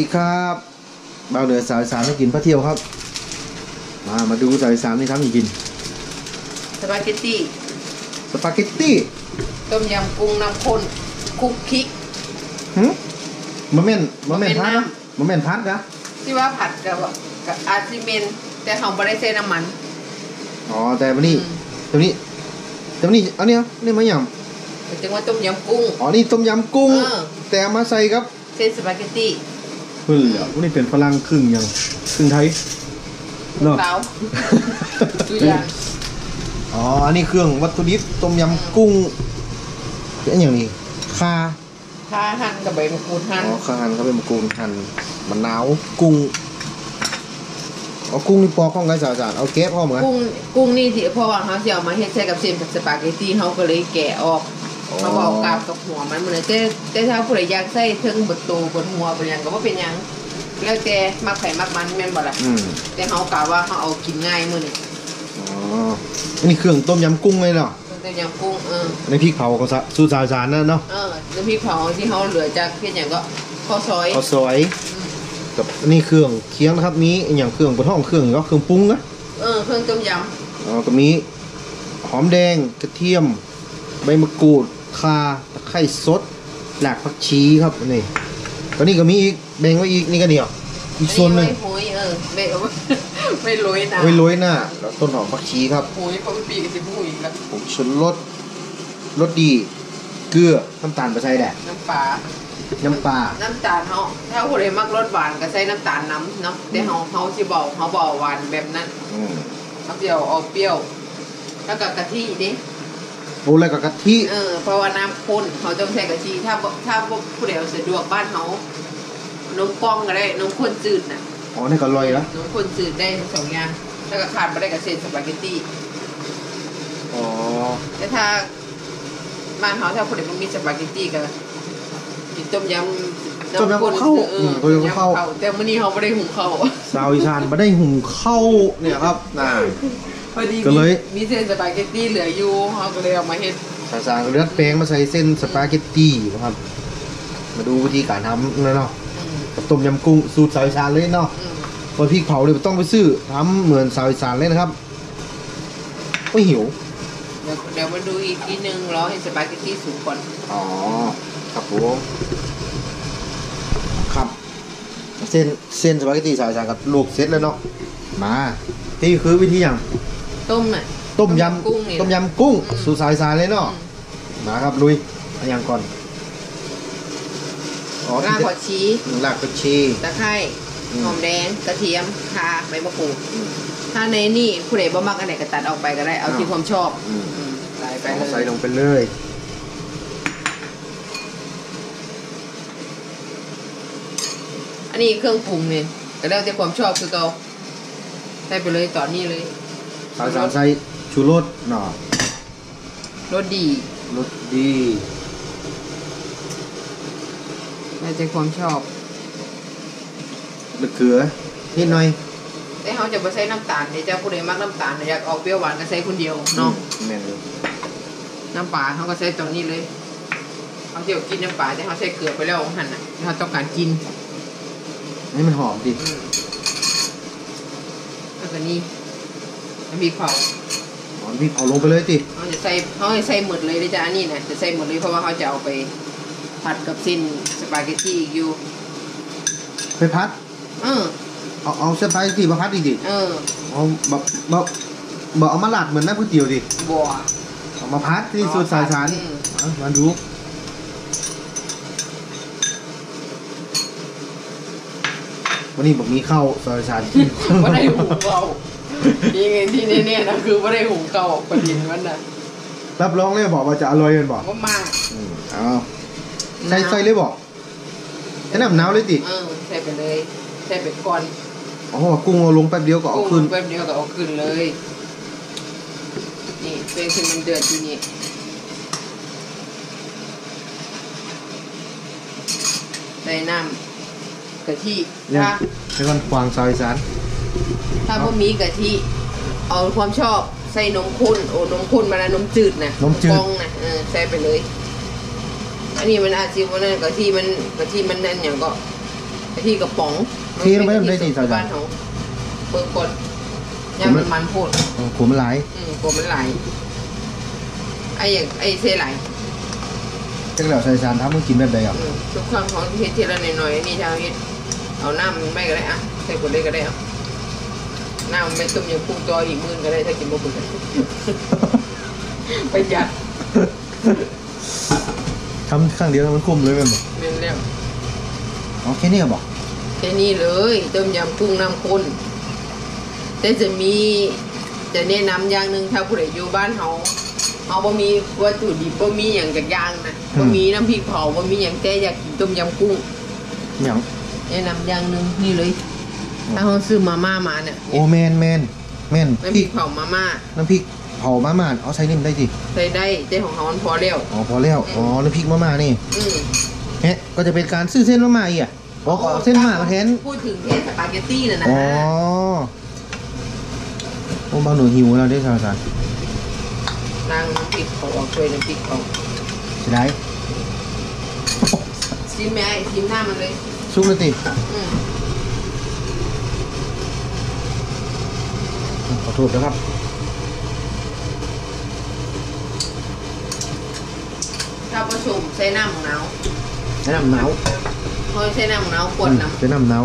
วัสดีครับบ่าวเหนือสาวอีสามให้กินพระเที่ยวครับ มามาดูสาวอีสามนี่ทำให้กินสปาเกตตี้สปาเกตตี้ต้มยำกุ้งน้ำข้นคลุกพริกหึมะเม่นมะเม่นมะเม่นพัดน้นะมะเม่นพัดนะที่ว่าผัดกับกับอาซิเมนแต่เขาไม่ได้ใส่น้ำมันอ๋อแต่วันนี้อืมตัวนี้ตัวนี้อันนี้นี่มะยจึงว่าต้มยำกุ้งำอ๋อ นี่ต้มยำกุ้งเออแต่เอามาใส่ครับ เส้นสปาเกตตี้ เฮ้ยเหรอวันนี้เป็นฝรั่งครึ่งยังครึ่งไทยเนาะเตาตัวอย่างอ๋อ อันนี้เครื่องวัตถุดิบต้มยำกุ้งเป็นอย่างนี้ข่าถ้าหั่นกับใบมะกรูดหั่นอ๋อข้าวหั่นเขาเป็นมะกรูดหั่นมะนาวกุ้งเอากุ้งนี่ปอกข้องไงสาวสารเอาแก๊บเข้าเหมือนกันกุ้งกุ้งนี่ที่เพราะว่าเขาจะเอามาเฮ็ดใส่กับเส้นสปาเกตตี้เขาก็เลยแกะออก เขาบอกกาบกับหัวมันเหมือนแต่แต่ถ้าผู้ใดอยากใส่เทิงบดโตบดหัวบดหยังก็บ่เป็นหยังแล้วแต่มักไผ่มักมันแม่นบ่ล่ะอืมแต่เขากล่าวว่าเขาเอากินง่ายมื้อนี้อ๋ออันนี้เครื่องต้มยำกุ้งเลยเนาะต้มยำกุ้งเอออันนี้พริกเผาของสะสูตรสาวสารนั่นเนาะเออน้ำพริกเผาที่เขาเหลือจากเพียงอย่างก็ข้าวซอยเอาซอยกับอันนี้เครื่องเคียงนะครับมีอหย่างเครื่องบนห้องเครื่องก็เครื่องปรุงนะเออเครื่องต้มยอ๋อก็มีหอมแดงกระเทียม ใบมะกรูด ข่าตะไคร้สดหลากผักชีครับนี่ก็นี่ก็มีอีกแบ่งไว้อีกนี่ก็เดียวำอีกส่วนหนึ่งไม่โหยเออไม่เอาไม่โรยนะไว้โรยหน้าแล้วต้นหอมผักชีครับโหยเพราะมันปีกับสิบหูอีกแล้วผงชูรสรสดีเกลือน้ำตาลปลาไช่แดดน้ำปลาน้ำปลา น้ำตาลเขาถ้าผู้ใดมักรสหวานก็ใส่น้ำตาลน้ำเนาะแต่เขาเขาสิบอกเขาบอกหวานแบบนั้นอืมเขาจะเอาเปรี้ยว แล้วก็กะทินี่ โอ้แล้วก็กะทิเออเพราะว่าน้ำข้นเขาต้องใส่กะทิถ้าบ่ถ้าผู้ใดเอาสะดวกบ้านเขานมกล้องก็ได้นมข้นจืดน่ะอ๋อนี่ก็อร่อยละนมข้นจืดได้ทั้งสองอย่างแล้วก็ขาดไม่ได้กับเส้นสปาเกตตี้อ๋อแต่ถ้าบ้านเขาถ้าผู้ใดมันมีสปาเกตตี้ก็กินต้มยำต้มยำข้าวเออือมต้มยำข้าวแต่มื้อนี้เขาไม่ได้หุงข้าวสาวอีสานมาได้หุงข้าวเนี่ยครับน่า พอดีก็เลย มีมีเส้นสปาเกตตี้เหลืออยู่เขาก็เลยเอามาเฮ็ดสาวสารเลือดแป้งมาใส่เส้นสปาเกตตี้นะครับ มาดูวิธีการทำเลยเนาะอืมกับต้มยำกุ้งสูตรสาวอีสานเลยเนาะอืมพอพริกเผาเลยต้องไปซื้อทำเหมือนสาวอีสานเลยนะครับไม่หิว เดี๋ยวเดี๋ยวมาดูอีกทีนึงรอให้สปาเกตตี้สุกก่อนอ๋อ ครับผมครับ เส้นเส้นสปาเกตตี้สาวอีสานกับลูกเซตแล้วเนาะมา นี่คือวิธีอย่าง ต้มน่ะต้มยกุ้งนี่ำต้มยำกุ้งอืมสูตรสาวอีสานเลยอืเนาะมมาครับลุยเอาอย่างก่อนอ๋อรากที่ผักชีรากผักชีตะไคร้อืมหอมแดงกระเทียมข่าใบมะกรูดถ้าในนี่ผู้ใดบ่มักอันไหนก็ตัดออกไปก็ได้ เอาที่ความชอบอืมอืมใส่ไปเอาเลใส่ยลงไปเลยอันนี้เครื่องปรุงนี่ก็แล้วแต่ความชอบคือเก่าใส่ไปเลยตอนนี้เลย สาวสารใส่ชูรสหน่อรสดีรสดีแล้วแต่ความชอบ มะเขือนิดหน่อยแต่เขาจะไปใส่น้ำตาลนี่เจ้าผู้ใดมักน้ำตาลอยากออกเปรี้ยวหวานก็ใส่คนเดียวเนาะแม่นเลยน้ำปลาเขาก็ใส่ตอนนี้เลยเขาเที่ยวกินน้ำปลาแต่เขาใส่เกลือไปแล้วหั่นน่ะเขาต้องการกินให้มันหอมดิแล้วก็นี่ น้ำพริกเผาหอมพี่เผาลงไปเลยติเขาจะใส่เขาจะใส่หมดเลยเลยจ้ะอันนี้นะจะใส่หมดเลยเพราะว่าเขาจะเอาไปผัดกับเส้นสปาเกตตี้อีกอยู่ไปพัด เออเอาเอาเส้นไปที่มาพัดอีกดิเออเอาแบบแบบแบบเอามาหลัดเหมือนน้ำก๋วยเตี๋ยวดิบัวเอามาพัดที่สูตรสายสารอืมเอามาดูวันนี้บอกมีข้าวซอยสารกินไม่ได้หุงเก่า นี่ไงที่แน่ๆนะคือไม่ได้หุงเก่าประเด็นมันน่ะรับรองเลยบอกว่าจะอร่อยกันบอกว่ามากอืมเอาใส่ใส่เลยบอกแนะนำหนาวเลยติเออใส่ไปเลยใส่ไปก่อนอ๋อกุ้งเอาลงแป๊บเดียวก็เอากุ้งขึ้นแป๊บเดียวก็เอาขึ้นเลยนี่เป็นที่มันเดือดอยู่นี่ใส่น้ำกะทิเนี่ยถ้าแล้วก็ควางซอยสาร ถ้าบ่มีกะทิเอาความชอบใส่นมข้นโอ้นมข้นมาแล้วนมจืดนะนมจืด กองนะเออใส่ไปเลย อันนี้มันอาจจะว่านั่นกะทิมันกะทิมันนั่นอย่างก็ไอ้ที่กระป๋องเทลงไปได้ดิชาวบ้านเขาเปิดกดย่างมันมันโพดโอ้ขมมันหลายอืมกลัวมันไหลไอ้อย่างไอ้เซไหลจักแล้วใส่สารทำมันกินแบบใดอะอืมทุกครั้งของเฮ็ดทีละหน่อยๆนี่ชาวเฮ็ดเอาน้ำมันไม่ก็ได้อะใส่กดเลยก็ได้อะ น้ำมันไม่ต้มยำกุ้งตัวอีกมื้อก็ได้ถ้ากินบ่เบื่อประหยัดทำครั้งเดียวมันคุ้มเลยแม่นบ่แม่นแล้วอ๋อแค่นี้ก็บอกแค่นี้เลยต้มยำกุ้งน้ำข้นแต่จะมีจะแนะนำอย่างหนึ่งถ้าผู้ใดอยู่บ้านเฮาเฮาบ่มีวัตถุดิบบ่มีหยังจากอย่างนะบ่มีน้ำพริกเผาบ่มีหยังแต่อยากกินต้มยำกุ้งหยังแนะนำอย่างหนึ่งนี่เลย ถ้าเขาซื้อมาม่ามาเนี่ยโอ้แมนแมนแมนน้ำพพริริกกเผามาม่าน้ำพริกเผามาม่าเอาใส่นิ่มได้สิใส่ได้แต่ของเขามันพอแล้วอ๋อพอแล้วอ๋อน้ำพริกมาม่านี่อืมเฮ้ก็จะเป็นการซื้อเส้นมาม่าอีกอะอ๋อก็เอาเส้นมาม่ามาแทนพูดถึงเทสสปาเกตตี้น่ะนะอ๋อโอ้บางหนูหิวแล้วได้สาวสารนางน้ำพริกเขาออกช่วยน้ำพริกเขาใช่ได้ชิมแม่ไอ้ชิมหน้ามันเลย ชุกเลยติอืม ขอโทษนะครับถ้าประชุมใช้น้ำมะนาวใช้น้ำหนาวเขาใช้น้ำมะนาวขวดน้ำใช้น้ำหนาว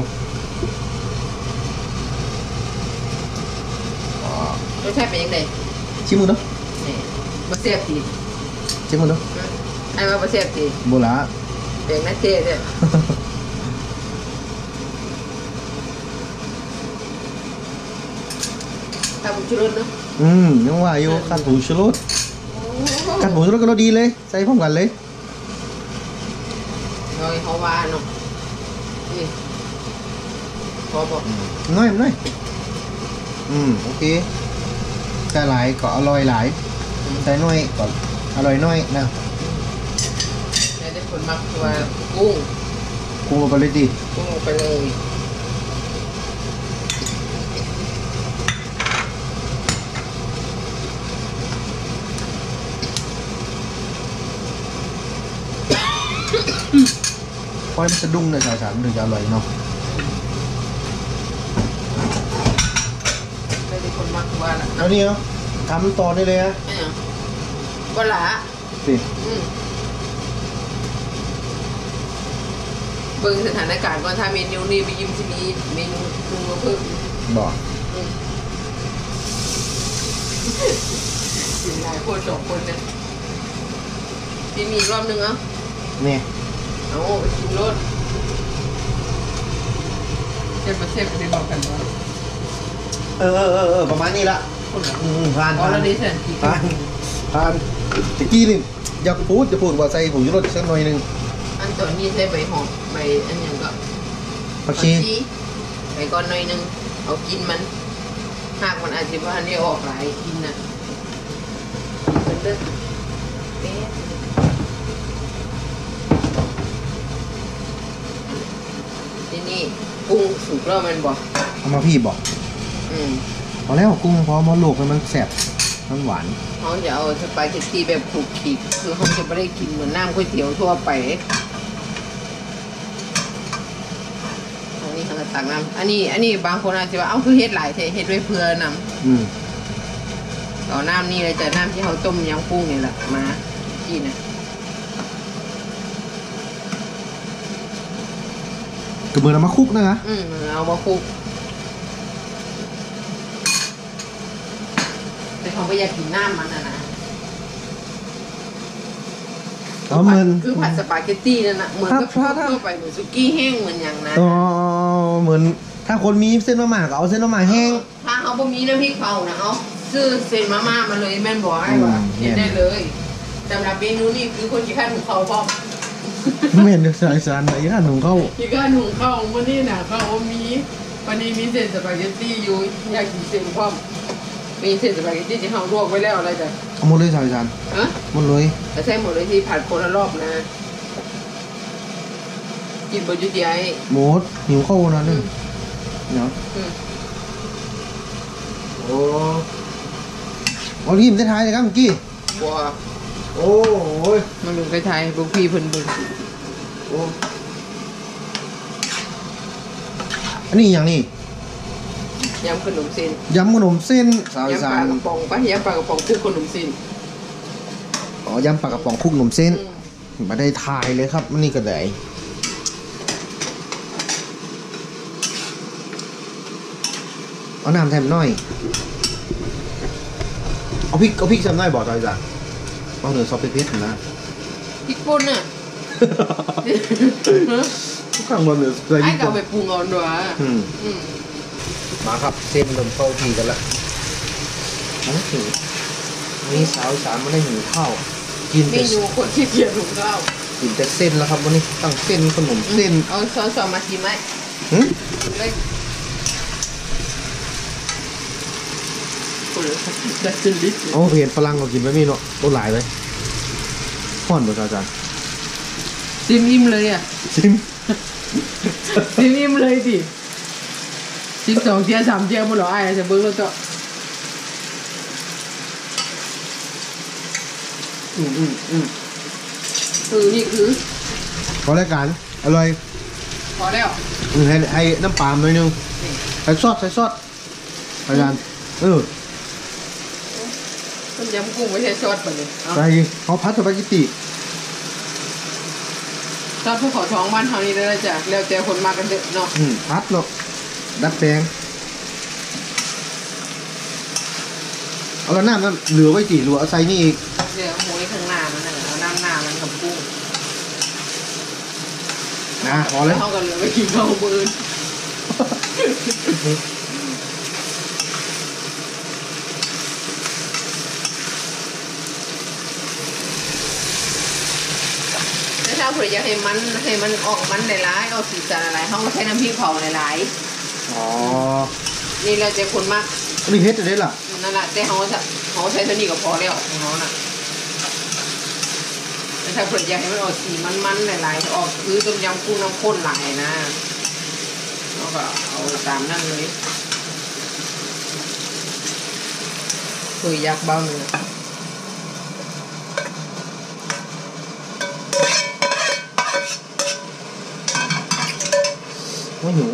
รสชาติเป็นยังไงชิมมึงเนาะนี่มาเสียบตีชิมมึงเนาะไอ้มามาเสียบตีโบราเป่งน่าเจ๊เนี่ย ถ้าบุญชุรสเนาะอืมยังว่าอยู่กัดผงชูรสกัดผงชูรสก็รสดีเลย ใส่พร้อมกันเลยโดยเขาว่าเนาะนี่พอบอกน้อยมันน้อยอืมโอเคใส่หลายก็อร่อยหลายใส่น้อยก็อร่อยน้อยนะแล้วได้ผลมากตัวกุ้งปรุงลงไปเลยดิกุ้งลงไปเลย ปล่อยมันสะดุ้งเลยสาวสารถึงจะอร่อยเนาะไม่ได้ผลมากตัวละแล้วนี่เนาะทำต่อได้เลยนะไม่เอาก็ละสิอืมเบิ่งสถานการณ์ก่อนถ้าเมนูนี้ไปยิ้มที่นี้เมนูปรุงมาเพิ่มบอกอืมสินหลายคนสองคนเนี่ยพี่มีอีกรอบหนึงเอะนี่ เอาไปชิมรสเชฟประเทศไปได้บอกกันว่าเออเออเออเออประมาณนี้ละคนละอืมผ่านอ๋อผ่านแล้วดิฉันกี่ผ่านผ่านตะกี้นี่อยากพูดจะพูดว่าใส่ผงชูรสสักหน่อยหนึงอันตัวนี้ใส่ใบหอมใบอันหยังก็ผักชีไปก่อนหน่อยหนึงเอากินมันหากมันอาจจะว่าได้ออกหลายกินน่ะเป็นเด้อเอ๊ะ ที่นี่กุ้งสุกแล้วแมันบอกเอามาพี่บอกอืมพอแล้วกุ้งพอมาลวกให้มันแซ่บมันหวานเขาจะเอาสปาเกตตี้แบบขลุกขลิกคือเขาจะไม่ได้กินเหมือนน้ำก๋วยเตี๋ยวทั่วไปอันนี้เขาจะตักน้ำอันนี้ อันนี้บางคนอาจจะว่าเอ้าคือเฮ็ดหลายเทเฮ็ดไว้เพื่อนำอืมเอาน้ำนี่เลยแต่น้ำที่เขาต้มยำกุ้งนี่แหละมากินนะ กระเบือเอามาคลุกนะคะอืมเอามาคลุกแต่เขาไม่อยากกินน้ำมันนะนะเอาเหมือนคือผัดสปาเกตตี้นั่นนะเหมือนกับถ้าถ้าทั่วไปเหมือนซุกี้แห้งเหมือนอย่างนั้นอ๋อเหมือนถ้าคนมีเส้นมะม่าก็เอาเส้นมะม่าแห้ง ถ้าเขาบ่มีน้ำพริกเผานะเอาซื้อเส้นมาม่ามาเลยแม่นบอกให้ว่าอืมเห็นได้เลยสำหรับเมนูนี้คือคนที่ข้าหุงข้าวพร้อม ไม่เห็นสายสารไหนย่านหนุ่มเข้าที่ข้าหุงข้าววันนี้นะข้าวมีวันนี้มีเส้นสปาเกตตี้อยู่อยากกินเส้นพร้อมมีเส้นสปาเกตตี้ที่เขาลวกไว้แล้วอะไรจ้ะเอาหมดเลยสายสารฮะหมดเลยแต่ใช้หมดเลยที่ผัดคนละรอบนะ กินบนยุติไอหมดหิวเข้านะนึงเนาะอืมโอ้เอารีบได้ท้ายเลยครับเมื่อกี้บัวโอ้ยมันลงไปไทยบุกพี่เพิ่นเบิ่งโอ้อันนี้อย่างนี้ยำขนมเส้นยำขนมเส้นสาวอียำปสาลานกระป๋องปะยำปลากระป๋องคลุกขนมเส้นอ๋อยำปลากระป๋องคลุกขนมเส้นอืมมาได้ทายเลยครับอันนี่ก็ได้เอาน้ำแทมหน่อย เอาพริกเอาพริกแซมหน่อยบอกจอยจ้ะเอาเนื้อซอสเพชรๆนะพริกป่นน่ะ ข้างบนเนื้อใส่พไอ้ริกก็เอาไปปรุงเอาด้วยอืมอืมมาครับเส้นเริ่มเข้าทีกันละอันนี้หิววันนี้สาวอีสามไม่ได้หิวข้าวกินเมแต่นูคนที่เกียจหุงข้าวกินแต่เส้นแล้วครับวันนี้ตั้งเส้นขนมเส้นเอาซอสๆมาชิมไหมหึเลยคนจะจิลิตเอาเห็นฝรั่งเรากินไปมีเนาะต้นหลายเลยห่อนบ่อาจารย์ ซิมอิ่มเลยอะชิมซิมอิ่มเลยดิซิมสองเทียสามเทียหมดเหรอไอ้จะเบิ้งแล้วก็อืมอืมอืมคือนี่คือขอรายการอร่อยพอแล้วอืมให้ให้น้ำปลาหน่อยนึงนี่ใส่ซอสใส่ซอสอาจารย์เออต้มยำกุ้งไม่ใช่ซอสแบบนี้เอาใส่เขาพัดสปาเกตตี ซอสภูเขาท้องบ้านเฮานี่ได้แล้วจ้ะแล้วแต่คนมากันเด้อเนาะอืมพัดเนาะดัดแปลงเอาแล้วน้ำนั้นเหลือไว้จีหรือว่าเอาใส่นี่อีกเดี๋ยวหมูข้างหน้ามันน่ะเอาน้ำหน้ามันกับกุ้งนะพอแล้วเขาก็เหลือไว้กินข้าวมืออื่นแล้วถ้าเผื่ออยากให้มันให้มันออกมันหลายๆเอาสีสันอะไรเขาก็ใช้น้ำพริกเผาหลายอ๋อๆนี่เราจะคนมากอันนี้เฮ็ดจะได้ล่ะนั่นแหละแต่เขาจะเขาใช้ตัวนี้ก็พอแล้วของเขาน่ะแต่ถ้าเผื่ออยากให้มันออกสีมันๆหลายๆออกคือต้มยำกุ้งน้ำข้นหลายนะเราก็เอาตามนั่นเลยคือยักษ์เบ้าเนื้อ ไม่หิว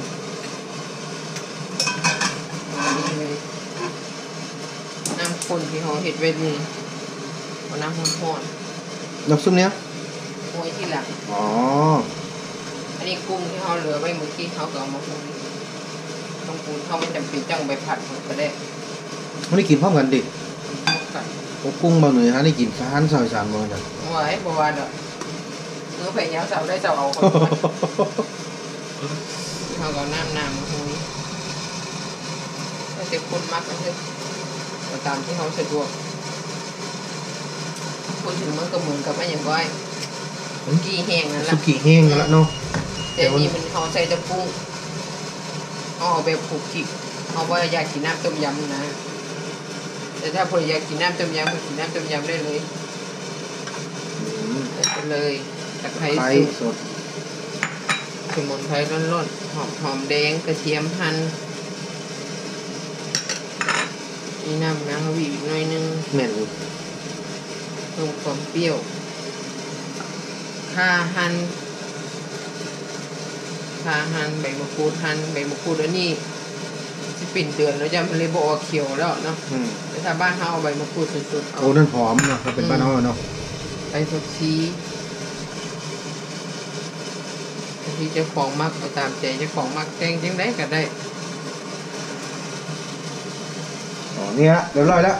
อันนี้เลยน้ำข้นที่เขาเห็ดไว้นี่เอาน้ำข้นน้ำซุปเนี้ยๆโอ้ยที่หลังอ๋อ อันนี้กุ้งที่เขาเหลือไว้เมื่อกี้เขาก็เอามาปรุงต้องปรุงเขาไม่จำเป็นต้องไปผัดมันก็ได้ไม่ได้กินพร้อมกันดิกันโอ้กุ้งบางหน่วยฮะได้กินฟานซอยสานมาจังไว้บวาดอกเนื้อไผ่ยาวเสาได้เสาเอาคน เขาก็น้ำน้ำมาหุยถ้าเจ็บคนมักก็คือก็ตามที่เขาสะดวกพูดถึงมันก็เหมือนกับไม่อย่างก้อยกีแห้งนั่นแหสุละกี้แห้งแล้วเนาะแต่นี่มันเขาใส่แตะกุ้งเขาเอาแบบผูกกิกเขาว่าอยากกินน้ำต้มยำนะ แต่ถ้าพออยากกินน้ำต้มยำก็กินน้ำต้มยำได้เลยใส่ไปเลยตะไคร้ไข่สุกสด สมุนไพรร้อนๆหอมหอมแดงกระเทียมหั่นนี่น้ำนะเขาบีบอีกหน่อยนึงแม่นอยู่เพิ่มความเปรี้ยวข่าหั่นข่าหั่นใบมะกรูดหั่นใบมะกรูดอันนี้สิปิ่นเตือนแล้วจะมันเลยบอกว่าเขียวแล้วเนาะอืมแต่ถ้าบ้านเขาเอาใบมะกรูดสุดๆเอาโอ้นั่นหอมเนาะถ้าเป็นบ้านเราเนาะใบผักชีบาง ทีเจ้าของมักเอาตามใจเจ้าของมักแกงจังได้ก็ได้อ๋อเนี่ยเรียบร้อยแล้ว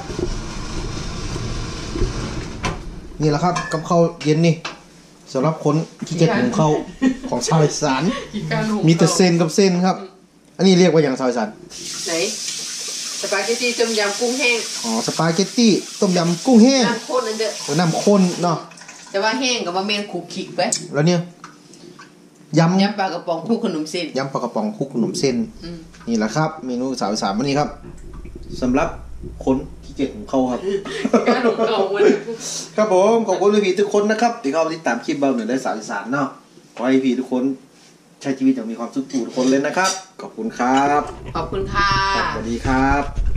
นี่แหละครับกับข้าวเย็นนี่สำหรับคนที่จะหุงข้าวของชาวอีสานอีกการหุงมีแต่เส้นกับเส้นครับ อันนี้เรียกว่าอย่างชาวอีสานไหนสปาเกตตี้ต้มยำกุ้งแห้งอ๋อสปาเกตตี้ต้มยำกุ้งแห้งน้ำข้นนั่นเด้อโอ้น้ำข้นเนาะแต่ว่าแห้งกับว่าเมนขูกขิกไปแล้วเนี่ย ยำยำปลากระป๋องคู่ขนมเส้นยำปลากระป๋องคลุกขนมเส้นอืมนี่แหละครับ เมนูสาวอีสามวันนี้ครับสำหรับคนที่เกียจของเขาครับการหุงเก่าวันครับผมขอบคุณพี่ทุกคนนะครับที่เข้ามาติดตามคลิปเบาหนึ่งได้สาวอีสานเนาะขอให้พี่ทุกคนใช้ชีวิตอย่างมีความสุขทุกคนเลยนะครับ ขอบคุณครับ ขอบคุณค่ะสวัสดีครับ